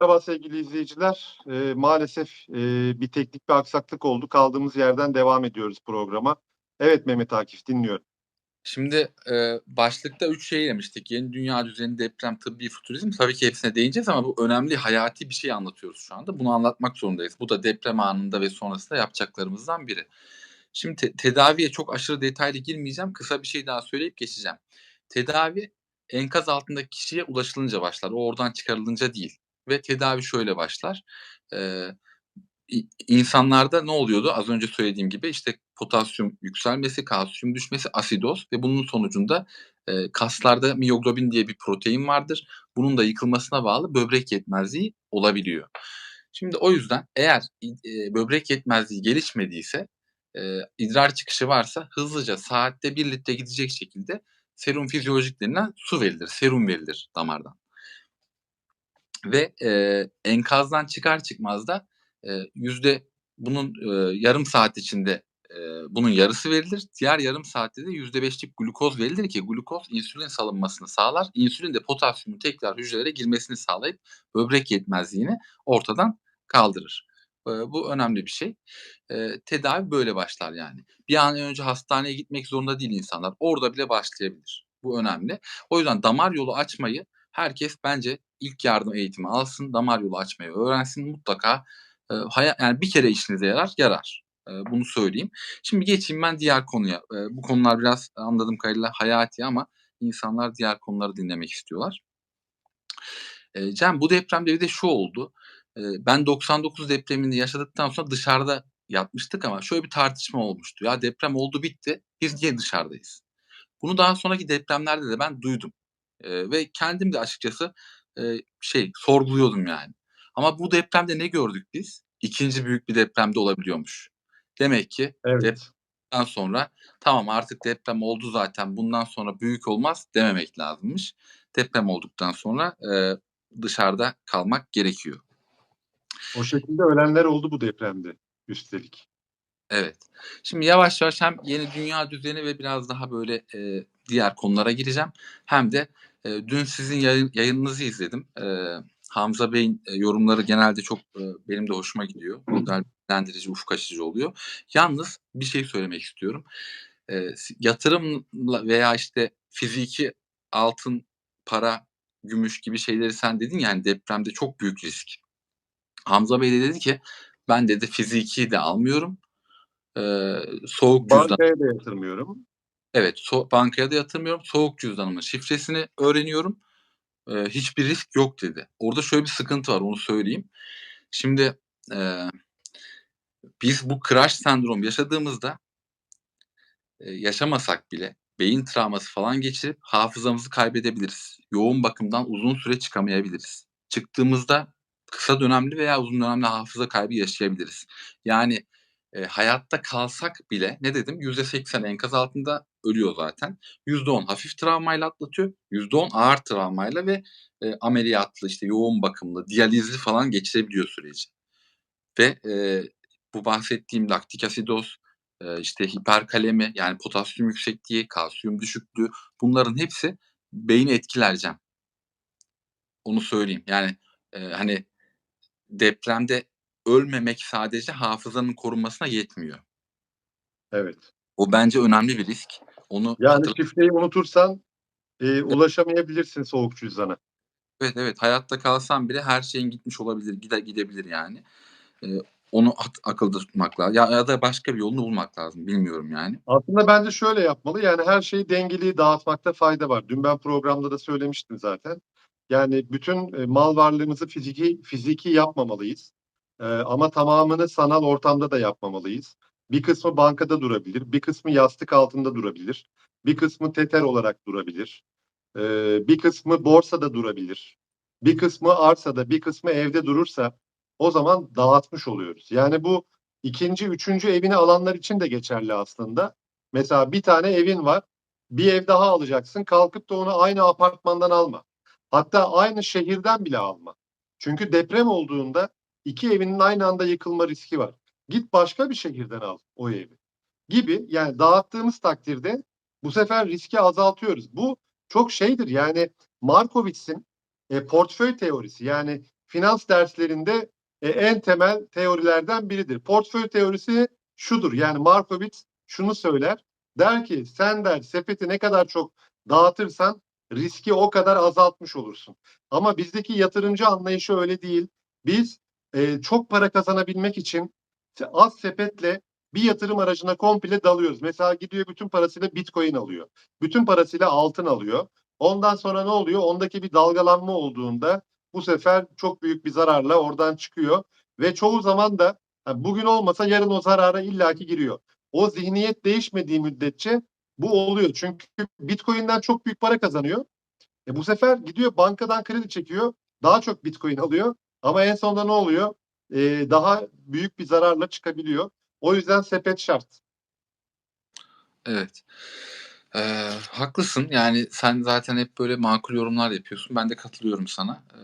Merhaba sevgili izleyiciler. Eee, maalesef, eee, bir teknik bir aksaklık oldu. Kaldığımız yerden devam ediyoruz programa. Evet Mehmet Akif dinliyorum. Şimdi, eee, başlıkta 3 şey demiştik. Yeni dünya düzeni, deprem, tıbbi futurizm. Tabii ki hepsine değineceğiz ama bu önemli, hayati bir şey anlatıyoruz şu anda. Bunu anlatmak zorundayız. Bu da deprem anında ve sonrasında yapacaklarımızdan biri. Şimdi te tedaviye çok aşırı detaylı girmeyeceğim. Kısa bir şey daha söyleyip geçeceğim. Tedavi enkaz altındaki kişiye ulaşılınca başlar. O oradan çıkarılınca değil ve tedavi şöyle başlar. İ insanlarda ne oluyordu? Az önce söylediğim gibi, işte, potasyum yükselmesi, kalsiyum düşmesi, asidoz ve bunun sonucunda, eee, kaslarda miyoglobin diye bir protein vardır. Bunun da yıkılmasına bağlı böbrek yetmezliği olabiliyor. Şimdi o yüzden eğer eee, böbrek yetmezliği gelişmediyse, eee, idrar çıkışı varsa hızlıca saatte 1 litre gidecek şekilde serum fizyolojik denilen su verilir, serum verilir damardan. Ve, eee, enkazdan çıkar çıkmaz da, eee, yüzde bunun, eee, yarım saat içinde, eee, bunun yarısı verilir. Diğer yarım saatte de %5'lik glukoz verilir ki glukoz insülin salınmasını sağlar. İnsülin de potasyumun tekrar hücrelere girmesini sağlayıp böbrek yetmezliğini ortadan kaldırır. Eee, bu önemli bir şey. Eee, tedavi böyle başlar yani. Bir an önce hastaneye gitmek zorunda değil insanlar. Orada bile başlayabilir. Bu önemli. O yüzden damar yolu açmayı herkes bence ilk yardım eğitimi alsın, damar yolu açmayı öğrensin. Mutlaka, eee, haya yani bir kere işinize yarar, yarar. Eee, bunu söyleyeyim. Şimdi geçeyim ben diğer konuya. Eee, bu konular biraz anladığım kadarıyla hayati ama insanlar diğer konuları dinlemek istiyorlar. Eee, Cem bu depremde bir de şu oldu. Eee, ben 99 depremini yaşadıktan sonra dışarıda yatmıştık ama şöyle bir tartışma olmuştu. Ya deprem oldu bitti, biz niye dışarıdayız? Bunu daha sonraki depremlerde de ben duydum. Eee, ve kendim de açıkçası, eee, şey sorguluyordum yani. Ama bu depremde ne gördük biz? 2'nci büyük bir deprem de olabiliyormuş. Demek ki Evet. depremden sonra tamam artık deprem oldu zaten bundan sonra büyük olmaz dememek lazımmış. Deprem olduktan sonra, eee, dışarıda kalmak gerekiyor. O şekilde ölenler oldu bu depremde üstelik. Evet. Şimdi yavaş yavaş hem yeni dünya düzeni ve biraz daha böyle, eee, diğer konulara gireceğim hem de, eee, dün sizin yayın yayınınızı izledim. Eee, Hamza Bey'in, eee, yorumları genelde çok, eee, benim de hoşuma gidiyor. Güzel, bilgilendirici, ufuk açıcı oluyor. Yalnız bir şey söylemek istiyorum. S yatırımla veya, işte, fiziki altın, para, gümüş gibi şeyleri sen dedin ya, hani, depremde çok büyük risk. Hamza Bey de dedi ki, "Ben" dedi, "fiziki de almıyorum, eee, soğuk cüzdan" Bankaya da yatırmıyorum. Evet, so bankaya da yatırmıyorum. Soğuk cüzdanımın şifresini öğreniyorum. Eee, hiçbir risk yok dedi. Orada şöyle bir sıkıntı var, onu söyleyeyim. Şimdi, eee, biz bu crash sendromu yaşadığımızda eee, yaşamasak bile beyin travması falan geçirip hafızamızı kaybedebiliriz. Yoğun bakımdan uzun süre çıkamayabiliriz. Çıktığımızda kısa dönemli veya uzun dönemli hafıza kaybı yaşayabiliriz. Yani, eee, hayatta kalsak bile ne dedim? %80 enkaz altında ölüyor zaten. %10 hafif travmayla atlatıyor. %10 ağır travmayla ve, eee, ameliyatlı, işte, yoğun bakımlı, diyalizli falan geçirebiliyor süreci. Ve, eee, bu bahsettiğim laktik asidoz, eee, işte, hiperkalemi yani potasyum yüksekliği, kalsiyum düşüklüğü bunların hepsi beyni etkiler Cem. Onu söyleyeyim. Yani, eee, hani, depremde ölmemek sadece hafızanın korunmasına yetmiyor. Evet. O bence önemli bir risk. Onu Yani hatır şifreyi unutursan, eee, ulaşamayabilirsin soğuk cüzdana. Evet, evet. Hayatta kalsan bile her şeyin gitmiş olabilir, gide gidebilir yani. Eee, onu hat akılda tutmak la ya ya da başka bir yolunu bulmak lazım. Bilmiyorum yani. Aslında bence şöyle yapmalı, yani her şeyi dengeli dağıtmakta fayda var. Dün ben programda da söylemiştim zaten. Yani bütün, eee, mal varlığımızı fiziki fiziki yapmamalıyız. Eee, ama tamamını sanal ortamda da yapmamalıyız. Bir kısmı bankada durabilir, bir kısmı yastık altında durabilir, bir kısmı tether olarak durabilir, eee, bir kısmı borsada durabilir, bir kısmı arsada, bir kısmı evde durursa o zaman dağıtmış oluyoruz. Yani bu 2'nci, 3'üncü evini alanlar için de geçerli aslında. Mesela bir tane evin var, bir ev daha alacaksın, kalkıp da onu aynı apartmandan alma. Hatta aynı şehirden bile alma. Çünkü deprem olduğunda 2 evinin aynı anda yıkılma riski var. Git başka bir şehirden al o evi gibi. Yani dağıttığımız takdirde bu sefer riski azaltıyoruz. Bu çok şeydir yani Markowitz'in, eee, portföy teorisi yani finans derslerinde e, en temel teorilerden biridir. Portföy teorisi şudur. Yani Markowitz şunu söyler. Der ki sen der sepeti ne kadar çok dağıtırsan riski o kadar azaltmış olursun. Ama bizdeki yatırımcı anlayışı öyle değil. Biz e, çok para kazanabilmek için az sepetle bir yatırım aracına komple dalıyoruz. Mesela gidiyor bütün parasıyla bitcoin alıyor. Bütün parasıyla altın alıyor. Ondan sonra ne oluyor? Ondaki bir dalgalanma olduğunda bu sefer çok büyük bir zararla oradan çıkıyor. Ve çoğu zaman da yani bugün olmasa yarın o zarara illaki giriyor. O zihniyet değişmediği müddetçe bu oluyor. Çünkü bitcoin'den çok büyük para kazanıyor. E bu sefer gidiyor bankadan kredi çekiyor. Daha çok bitcoin alıyor. Ama en sonunda ne oluyor? Ee, daha büyük bir zararla çıkabiliyor. O yüzden sepet şart. Evet. Ee, haklısın. Yani sen zaten hep böyle makul yorumlar yapıyorsun. Ben de katılıyorum sana. Ee,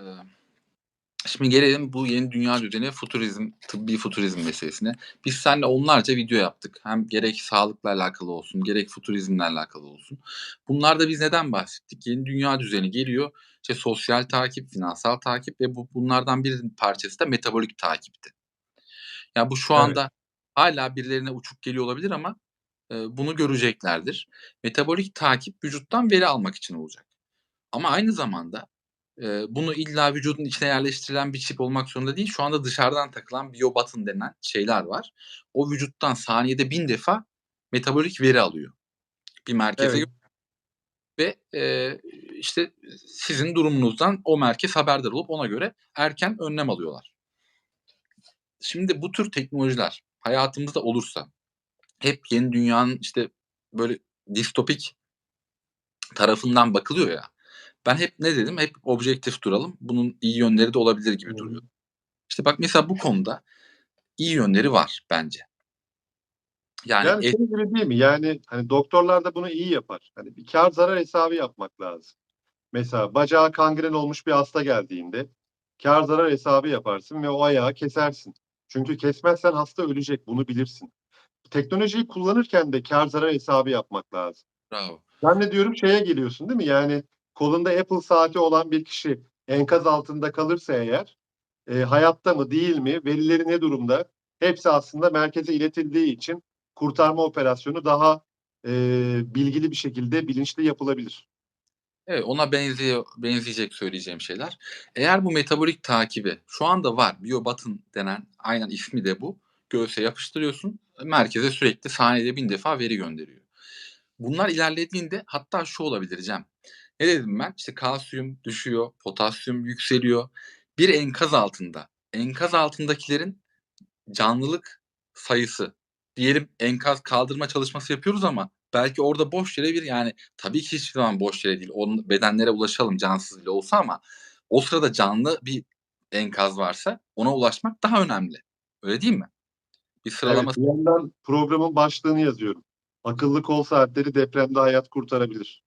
şimdi gelelim bu yeni dünya düzeni futurizm, tıbbi futurizm meselesine. Biz seninle onlarca video yaptık. Hem gerek sağlıkla alakalı olsun, gerek futurizmle alakalı olsun. Bunlarda biz neden bahsettik? Yeni dünya düzeni geliyor. İşte sosyal takip, finansal takip ve bu bunlardan bir parçası da metabolik takipti. Yani bu şu Evet. anda hala birilerine uçuk geliyor olabilir ama e, bunu göreceklerdir. Metabolik takip vücuttan veri almak için olacak. Ama aynı zamanda e, bunu illa vücudun içine yerleştirilen bir çip olmak zorunda değil. Şu anda dışarıdan takılan biyobutton denen şeyler var. O vücuttan saniyede bin defa metabolik veri alıyor. Bir merkeze Evet. ve e, işte sizin durumunuzdan o merkez haberdar olup ona göre erken önlem alıyorlar. Şimdi bu tür teknolojiler hayatımızda olursa hep yeni dünyanın işte böyle distopik tarafından bakılıyor ya. Ben hep ne dedim? Hep objektif duralım. Bunun iyi yönleri de olabilir gibi Hı. duruyor. İşte bak mesela bu konuda iyi yönleri var bence. Yani, Yani et- şey gibi değil mi? Yani hani doktorlar da bunu iyi yapar. Hani bir kar zarar hesabı yapmak lazım. Mesela bacağı kangren olmuş bir hasta geldiğinde kar zarar hesabı yaparsın ve o ayağı kesersin. Çünkü kesmezsen hasta ölecek. Bunu bilirsin. Teknolojiyi kullanırken de kar zarar hesabı yapmak lazım. bravo. Ben de diyorum şeye geliyorsun değil mi? Yani kolunda Apple saati olan bir kişi enkaz altında kalırsa eğer e, hayatta mı değil mi? Verileri ne durumda? Hepsi aslında merkeze iletildiği için kurtarma operasyonu daha e, bilgili bir şekilde bilinçli yapılabilir. Evet, ona benziyor, benzeyecek söyleyeceğim şeyler. Eğer bu metabolik takibi şu anda var. BioButton denen aynen ismi de bu. Göğse yapıştırıyorsun. Merkeze sürekli saniyede bin defa veri gönderiyor. Bunlar ilerlediğinde hatta şu olabilir Cem. Ne dedim ben? İşte kalsiyum düşüyor, potasyum yükseliyor. Bir enkaz altında. Enkaz altındakilerin canlılık sayısı. Diyelim enkaz kaldırma çalışması yapıyoruz ama belki orada boş yere bir yani tabii ki hiçbir zaman boş yere değil. Onun bedenlere ulaşalım cansız bile olsa ama o sırada canlı bir enkaz varsa ona ulaşmak daha önemli. Öyle değil mi? Bir sıralama Evet, bir yandan programın başlığını yazıyorum. Akıllı kol saatleri depremde hayat kurtarabilir.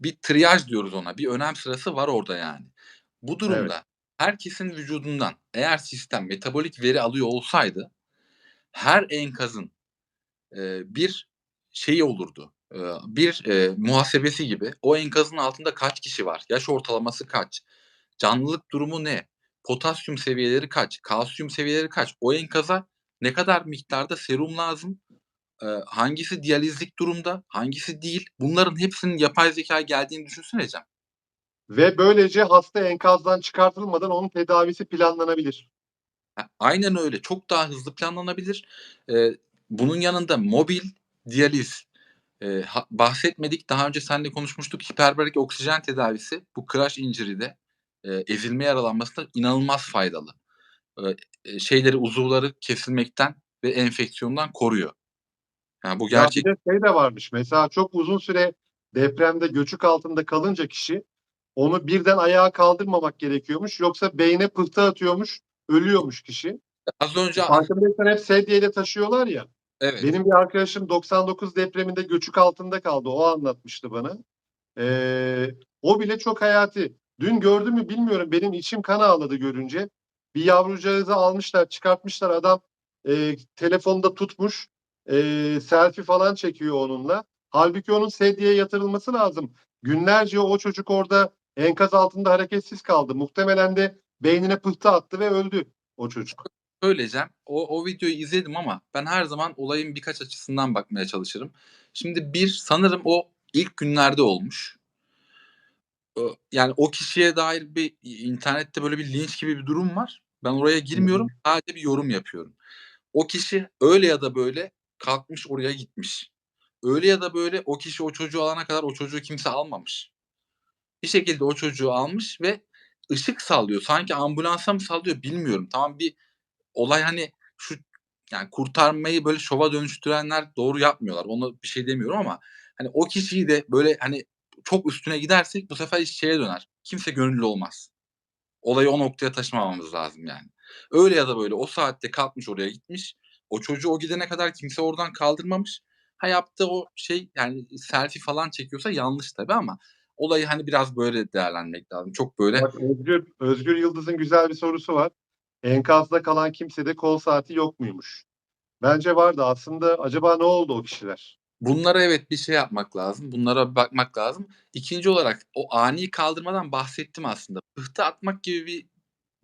Bir, triyaj diyoruz ona. Bir önem sırası var orada yani. Bu durumda herkesin vücudundan eğer sistem metabolik veri alıyor olsaydı her enkazın e, bir şeyi olurdu. E, bir e, muhasebesi gibi. O enkazın altında kaç kişi var? Yaş ortalaması kaç? Canlılık durumu ne? Potasyum seviyeleri kaç? Kalsiyum seviyeleri kaç? O enkaza ne kadar miktarda serum lazım? E, hangisi diyalizlik durumda? Hangisi değil? Bunların hepsinin yapay zeka geldiğini düşünsene Cem. Ve böylece hasta enkazdan çıkartılmadan onun tedavisi planlanabilir. Ha, Aynen öyle. Çok daha hızlı planlanabilir. Ee, bunun yanında mobil diyaliz e, ha- bahsetmedik. Daha önce seninle konuşmuştuk. Hiperbarik oksijen tedavisi bu crash injury'de e, ezilme yaralanmasında inanılmaz faydalı. E, e, şeyleri uzuvları kesilmekten ve enfeksiyondan koruyor. Yani bu Ya gerçek bir de şey de varmış. Mesela çok uzun süre depremde göçük altında kalınca kişi onu birden ayağa kaldırmamak gerekiyormuş. Yoksa beyne pıhtı atıyormuş, ölüyormuş kişi. az önce Farkındaysan hep sedyeyle taşıyorlar ya. evet Benim bir arkadaşım 99 depreminde göçük altında kaldı. O anlatmıştı bana. Ee, o bile çok hayati. Dün gördüm mü bilmiyorum. Benim içim kan ağladı görünce. Bir yavrucağızı almışlar, çıkartmışlar. Adam e, telefonda tutmuş. E, selfie falan çekiyor onunla. Halbuki onun sedyeye yatırılması lazım. Günlerce o çocuk orada enkaz altında hareketsiz kaldı. Muhtemelen de beynine pıhtı attı ve öldü o çocuk. Söyleyeceğim. O, o videoyu izledim ama ben her zaman olayın birkaç açısından bakmaya çalışırım. Şimdi bir sanırım o ilk günlerde olmuş. Yani o kişiye dair bir internette böyle bir linç gibi bir durum var. Ben oraya girmiyorum. Sadece bir yorum yapıyorum. O kişi öyle ya da böyle kalkmış oraya gitmiş. Öyle ya da böyle o kişi o çocuğu alana kadar o çocuğu kimse almamış. Bir şekilde o çocuğu almış ve ışık sallıyor. Sanki ambulansa mı sallıyor bilmiyorum. Tamam bir olay hani şu yani kurtarmayı böyle şova dönüştürenler doğru yapmıyorlar. Ona bir şey demiyorum ama hani o kişiyi de böyle hani çok üstüne gidersek bu sefer iş şeye döner. Kimse gönüllü olmaz. Olayı o noktaya taşımamamız lazım yani. Öyle ya da böyle o saatte kalkmış oraya gitmiş. O çocuğu o gidene kadar kimse oradan kaldırmamış. Ha yaptığı o şey yani selfie falan çekiyorsa yanlış tabii ama olayı hani biraz böyle değerlendirmek lazım. Çok böyle Bak Özgür, Özgür Yıldız'ın güzel bir sorusu var. Enkazda kalan kimsede kol saati yok muymuş? Bence vardı. Aslında acaba ne oldu o kişiler? Bunlara evet bir şey yapmak lazım. Bunlara bakmak lazım. İkinci olarak o ani kaldırmadan bahsettim aslında. Pıhtı atmak gibi bir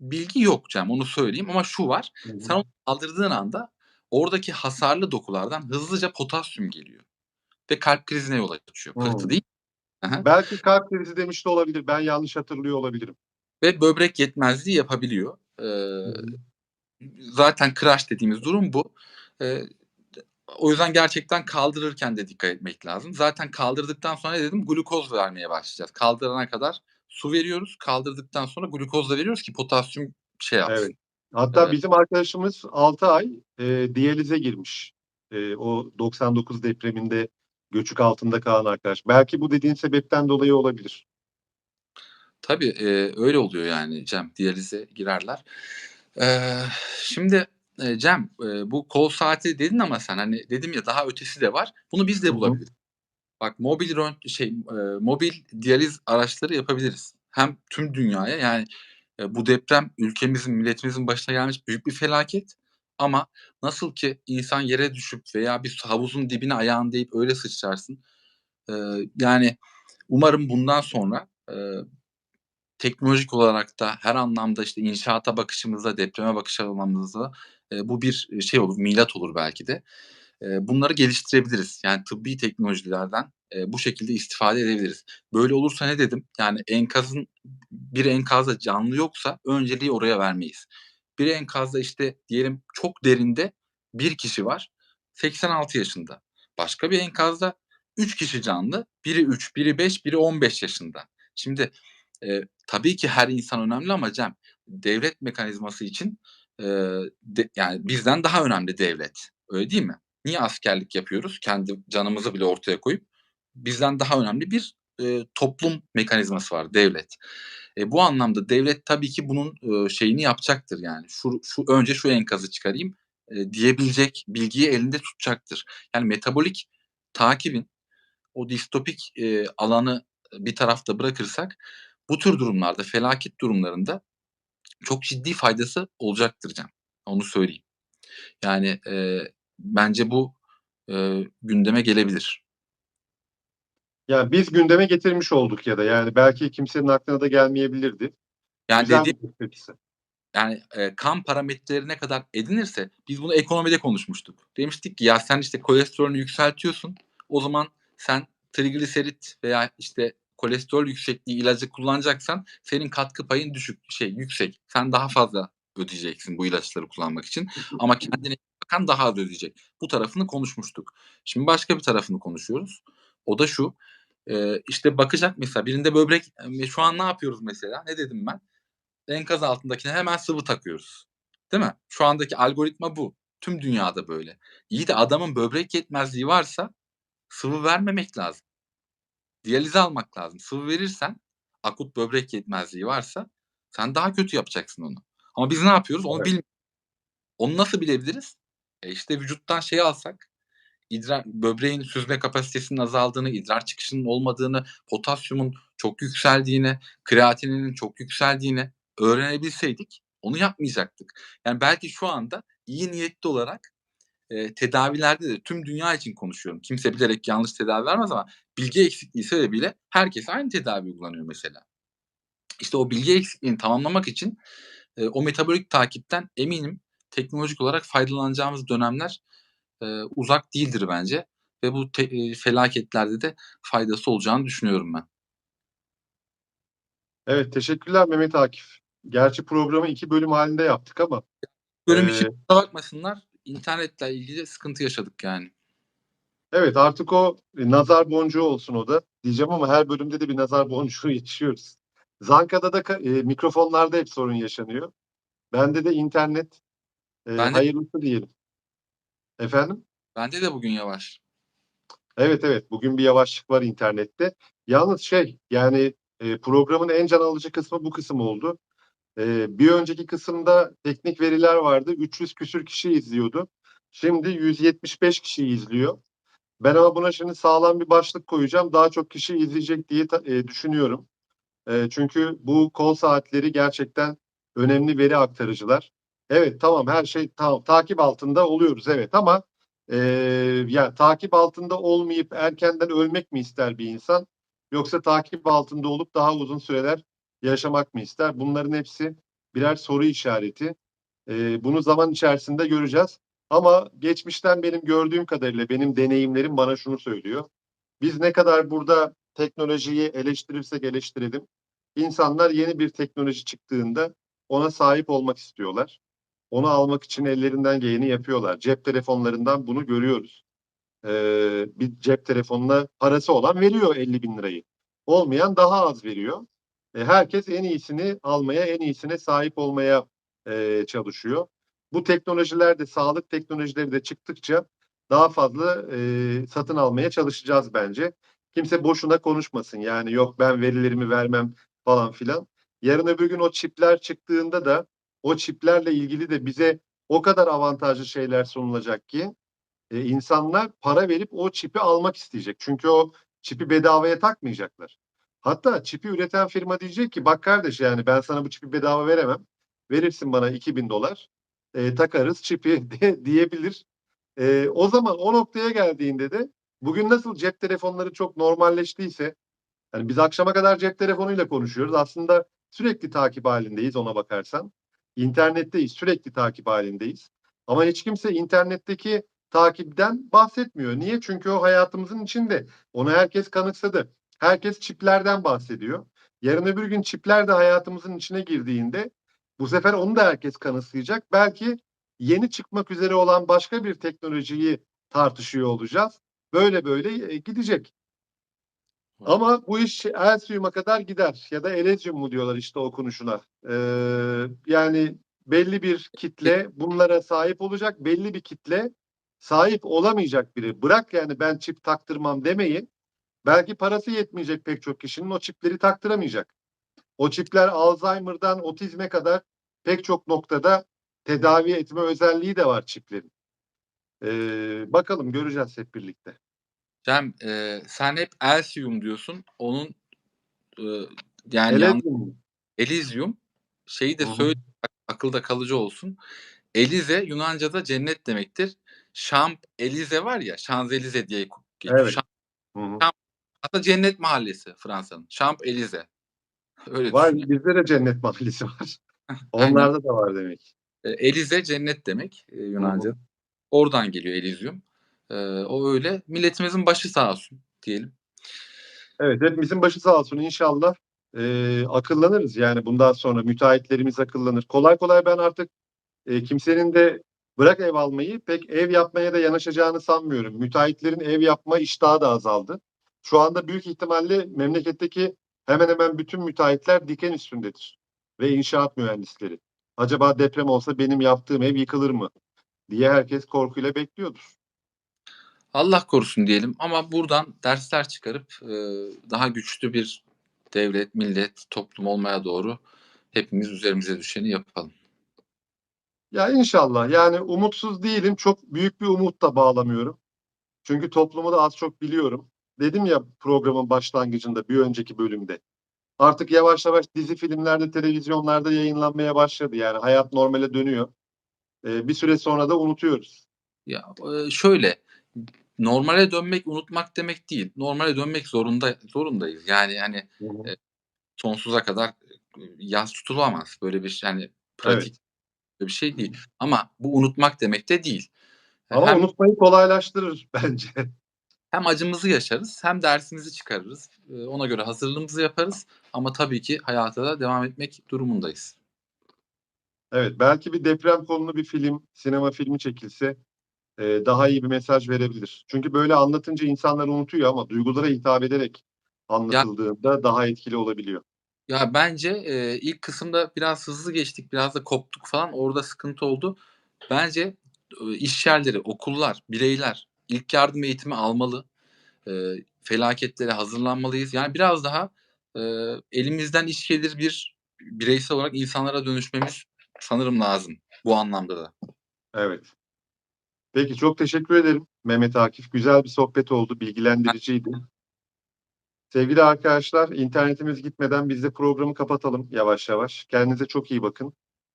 bilgi yok Cem onu söyleyeyim ama şu var. Sen onu kaldırdığın anda oradaki hasarlı dokulardan hızlıca potasyum geliyor. Ve kalp krizine yol açıyor. Pıhtı Hmm. değil. Aha. Belki kalp krizi demiş de olabilir. Ben yanlış hatırlıyor olabilirim. Ve böbrek yetmezliği yapabiliyor. Ee, zaten crash dediğimiz durum bu. Ee, o yüzden gerçekten kaldırırken de dikkat etmek lazım. Zaten kaldırdıktan sonra dedim? Glukoz vermeye başlayacağız. Kaldırana kadar su veriyoruz. Kaldırdıktan sonra glukoz da veriyoruz ki potasyum şey yapsın. Evet. Hatta Evet. bizim arkadaşımız 6 ay e, diyalize girmiş. E, o 99 depreminde göçük altında kalan arkadaş. Belki bu dediğin sebepten dolayı olabilir. Tabii e, öyle oluyor yani Cem. Diyalize girerler. Ee, şimdi e, Cem e, bu kol saati dedin ama sen hani dedim ya daha ötesi de var. Bunu biz de Hı hı. bulabiliriz. Bak mobil rönt şey e, mobil diyaliz araçları yapabiliriz. Hem tüm dünyaya yani e, bu deprem ülkemizin milletimizin başına gelmiş büyük bir felaket. Ama nasıl ki insan yere düşüp veya bir havuzun dibine ayağın deyip öyle sıçrarsın. E, yani umarım bundan sonra e, teknolojik olarak da her anlamda işte inşaata bakışımızda, depreme bakış alanımızda e, bu bir şey olur, milat olur belki de. Bunları geliştirebiliriz. Yani tıbbi teknolojilerden e, bu şekilde istifade edebiliriz. Böyle olursa ne dedim? Yani enkazın bir enkazda canlı yoksa önceliği oraya vermeyiz. Bir enkazda işte diyelim çok derinde bir kişi var. 86 yaşında. Başka bir enkazda 3 kişi canlı. Biri 3, biri 5, biri 15 yaşında. Şimdi e, tabii ki her insan önemli ama Cem devlet mekanizması için e, de, yani bizden daha önemli devlet. Öyle değil mi? Niye askerlik yapıyoruz? Kendi canımızı bile ortaya koyup bizden daha önemli bir e, toplum mekanizması var devlet. E, bu anlamda devlet tabii ki bunun e, şeyini yapacaktır yani. Şu, şu önce şu enkazı çıkarayım e, diyebilecek bilgiyi elinde tutacaktır. Yani metabolik takibin o distopik e, alanı bir tarafta bırakırsak bu tür durumlarda felaket durumlarında çok ciddi faydası olacaktır Can. Onu söyleyeyim. Yani e, bence bu e, gündeme gelebilir. Yani biz gündeme getirmiş olduk ya da yani belki kimsenin aklına da gelmeyebilirdi. Yani Güzel dediğim bir yani e, kan parametreleri ne kadar edinirse biz bunu ekonomide konuşmuştuk. Demiştik ki ya sen işte kolesterolünü yükseltiyorsun. O zaman sen trigliserit veya işte kolesterol yüksekliği ilacı kullanacaksan senin katkı payın düşük şey yüksek. Sen daha fazla ödeyeceksin bu ilaçları kullanmak için. Ama kendine bakan daha az ödeyecek. Bu tarafını konuşmuştuk. Şimdi başka bir tarafını konuşuyoruz. O da şu. E, işte bakacak mesela birinde böbrek şu an ne yapıyoruz mesela? Ne dedim ben? enkaz altındakine hemen sıvı takıyoruz. Değil mi? Şu andaki algoritma bu. Tüm dünyada böyle. İyi de adamın böbrek yetmezliği varsa sıvı vermemek lazım. Diyalize almak lazım. Sıvı verirsen akut böbrek yetmezliği varsa sen daha kötü yapacaksın onu. Ama biz ne yapıyoruz? Onu Evet. bilmiyoruz. Onu nasıl bilebiliriz? E işte vücuttan şey alsak, idrar, böbreğin süzme kapasitesinin azaldığını, idrar çıkışının olmadığını, potasyumun çok yükseldiğini, kreatininin çok yükseldiğini öğrenebilseydik onu yapmayacaktık. Yani belki şu anda iyi niyetli olarak e, tedavilerde de tüm dünya için konuşuyorum. Kimse bilerek yanlış tedavi vermez ama bilgi eksikliği sebebiyle herkes aynı tedavi uygulanıyor mesela. İşte o bilgi eksikliğini tamamlamak için e, o metabolik takipten eminim teknolojik olarak faydalanacağımız dönemler e, uzak değildir bence ve bu te- e, felaketlerde de faydası olacağını düşünüyorum ben. Evet teşekkürler Mehmet Akif. Gerçi programı iki bölüm halinde yaptık ama Bölüm Ee, bakmasınlar internetle ilgili sıkıntı yaşadık yani. evet artık o e, nazar boncuğu olsun o da diyeceğim ama her bölümde de bir nazar boncuğu yaşıyoruz. Zanka'da da e, mikrofonlarda hep sorun yaşanıyor. Bende de internet e, Ben de- hayırlısı diyelim. Efendim? Bende de bugün yavaş. Evet evet bugün bir yavaşlık var internette. Yalnız şey yani e, programın en can alıcı kısmı bu kısım oldu. E, bir önceki kısımda teknik veriler vardı. 300 küsür kişi izliyordu. Şimdi 175 kişi izliyor. Ben ama buna şimdi sağlam bir başlık koyacağım. Daha çok kişi izleyecek diye e, düşünüyorum. E, çünkü bu kol saatleri gerçekten önemli veri aktarıcılar. Evet tamam her şey tamam takip altında oluyoruz evet ama e, yani takip altında olmayıp erkenden ölmek mi ister bir insan yoksa takip altında olup daha uzun süreler yaşamak mı ister? Bunların hepsi birer soru işareti. E, bunu zaman içerisinde göreceğiz. Ama geçmişten benim gördüğüm kadarıyla benim deneyimlerim bana şunu söylüyor. Biz ne kadar burada teknolojiyi eleştirirsek eleştirelim. İnsanlar yeni bir teknoloji çıktığında ona sahip olmak istiyorlar. Onu almak için ellerinden geleni yapıyorlar. Cep telefonlarından bunu görüyoruz. Ee, bir cep telefonuna parası olan veriyor 50 bin lirayı. Olmayan daha az veriyor. E, herkes en iyisini almaya, en iyisine sahip olmaya e, çalışıyor. Bu teknolojiler de, sağlık teknolojileri de çıktıkça daha fazla e, satın almaya çalışacağız bence. Kimse boşuna konuşmasın. Yani yok ben verilerimi vermem falan filan. Yarın öbür gün o çipler çıktığında da o çiplerle ilgili de bize o kadar avantajlı şeyler sunulacak ki e, insanlar para verip o çipi almak isteyecek. Çünkü o çipi bedavaya takmayacaklar. Hatta çipi üreten firma diyecek ki bak kardeş yani ben sana bu çipi bedava veremem. Verirsin bana 2000 dolar. E, takarız çipi diyebilir. E, o zaman o noktaya geldiğinde de bugün nasıl cep telefonları çok normalleştiyse yani biz akşama kadar cep telefonuyla konuşuyoruz. Aslında sürekli takip halindeyiz ona bakarsan. İnternetteyiz, sürekli takip halindeyiz. Ama hiç kimse internetteki takipten bahsetmiyor. Niye? Çünkü o hayatımızın içinde. Onu herkes kanıksadı. Herkes çiplerden bahsediyor. Yarın öbür gün çipler de hayatımızın içine girdiğinde bu sefer onu da herkes kanıksayacak. Belki yeni çıkmak üzere olan başka bir teknolojiyi tartışıyor olacağız. Böyle böyle e, gidecek. Ama bu iş Elsium'a kadar gider ya da Elezium mu diyorlar işte okunuşuna. Ee, yani belli bir kitle bunlara sahip olacak, belli bir kitle sahip olamayacak biri. Bırak yani ben çip taktırmam demeyin. Belki parası yetmeyecek pek çok kişinin o çipleri taktıramayacak. O çipler Alzheimer'dan otizme kadar pek çok noktada tedavi etme özelliği de var çiplerin. Ee, bakalım göreceğiz hep birlikte. Cem e, sen hep Elysium diyorsun. Onun e, yani mu? Elysium şeyi de hı. söyle akılda kalıcı olsun. Elize Yunanca'da cennet demektir. Şamp Elize var ya Şanzelize diye geçiyor. Evet. Şamp- hı. hatta cennet mahallesi Fransa'nın. Şamp Elize. Öyle Var bizde de cennet mahallesi var. Onlarda da var demek. E, Elize cennet demek e, Yunanca. Oradan geliyor Elysium. E, o öyle. Milletimizin başı sağ olsun diyelim. Evet hepimizin başı sağ olsun inşallah. Ee, akıllanırız yani bundan sonra müteahhitlerimiz akıllanır. Kolay kolay ben artık e, kimsenin de bırak ev almayı pek ev yapmaya da yanaşacağını sanmıyorum. Müteahhitlerin ev yapma iştahı da azaldı. Şu anda büyük ihtimalle memleketteki hemen hemen bütün müteahhitler diken üstündedir. Ve inşaat mühendisleri. Acaba deprem olsa benim yaptığım ev yıkılır mı? diye herkes korkuyla bekliyordur. Allah korusun diyelim ama buradan dersler çıkarıp e, daha güçlü bir devlet, millet, toplum olmaya doğru hepimiz üzerimize düşeni yapalım. Ya inşallah yani umutsuz değilim. Çok büyük bir umut da bağlamıyorum. Çünkü toplumu da az çok biliyorum. Dedim ya programın başlangıcında bir önceki bölümde. Artık yavaş yavaş dizi filmlerde, televizyonlarda yayınlanmaya başladı. Yani hayat normale dönüyor. Ee, bir süre sonra da unutuyoruz. Ya e, şöyle normale dönmek unutmak demek değil. Normale dönmek zorunda zorundayız. Yani hani sonsuza kadar yas tutulamaz. Böyle bir yani pratik Evet. bir şey değil. Ama bu unutmak demek de değil. Ama Hem unutmayı kolaylaştırır bence. hem acımızı yaşarız hem dersimizi çıkarırız. Eee, ona göre hazırlığımızı yaparız ama tabii ki hayata da devam etmek durumundayız. Evet, belki bir deprem konulu bir film, sinema filmi çekilse, eee, daha iyi bir mesaj verebilir. Çünkü böyle anlatınca insanlar unutuyor ama duygulara hitap ederek Ya anlatıldığında daha etkili olabiliyor. Ya, bence, eee, ilk kısımda biraz hızlı geçtik, biraz da koptuk falan. Orada sıkıntı oldu. Bence, ııı, iş yerleri, okullar, bireyler ilk yardım eğitimi almalı. Eee, felaketlere hazırlanmalıyız. Yani biraz daha, eee, elimizden iş gelir bir bireysel olarak insanlara dönüşmemiz sanırım lazım bu anlamda da. Evet. Peki, çok teşekkür ederim Mehmet Akif. Güzel bir sohbet oldu, bilgilendiriciydi. Sevgili arkadaşlar, internetimiz gitmeden biz de programı kapatalım yavaş yavaş. Kendinize çok iyi bakın.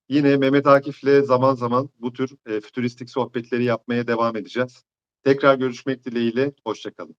Yine Mehmet Akif'le zaman zaman bu tür, eee, fütüristik sohbetleri yapmaya devam edeceğiz. Tekrar görüşmek dileğiyle, hoşça kalın.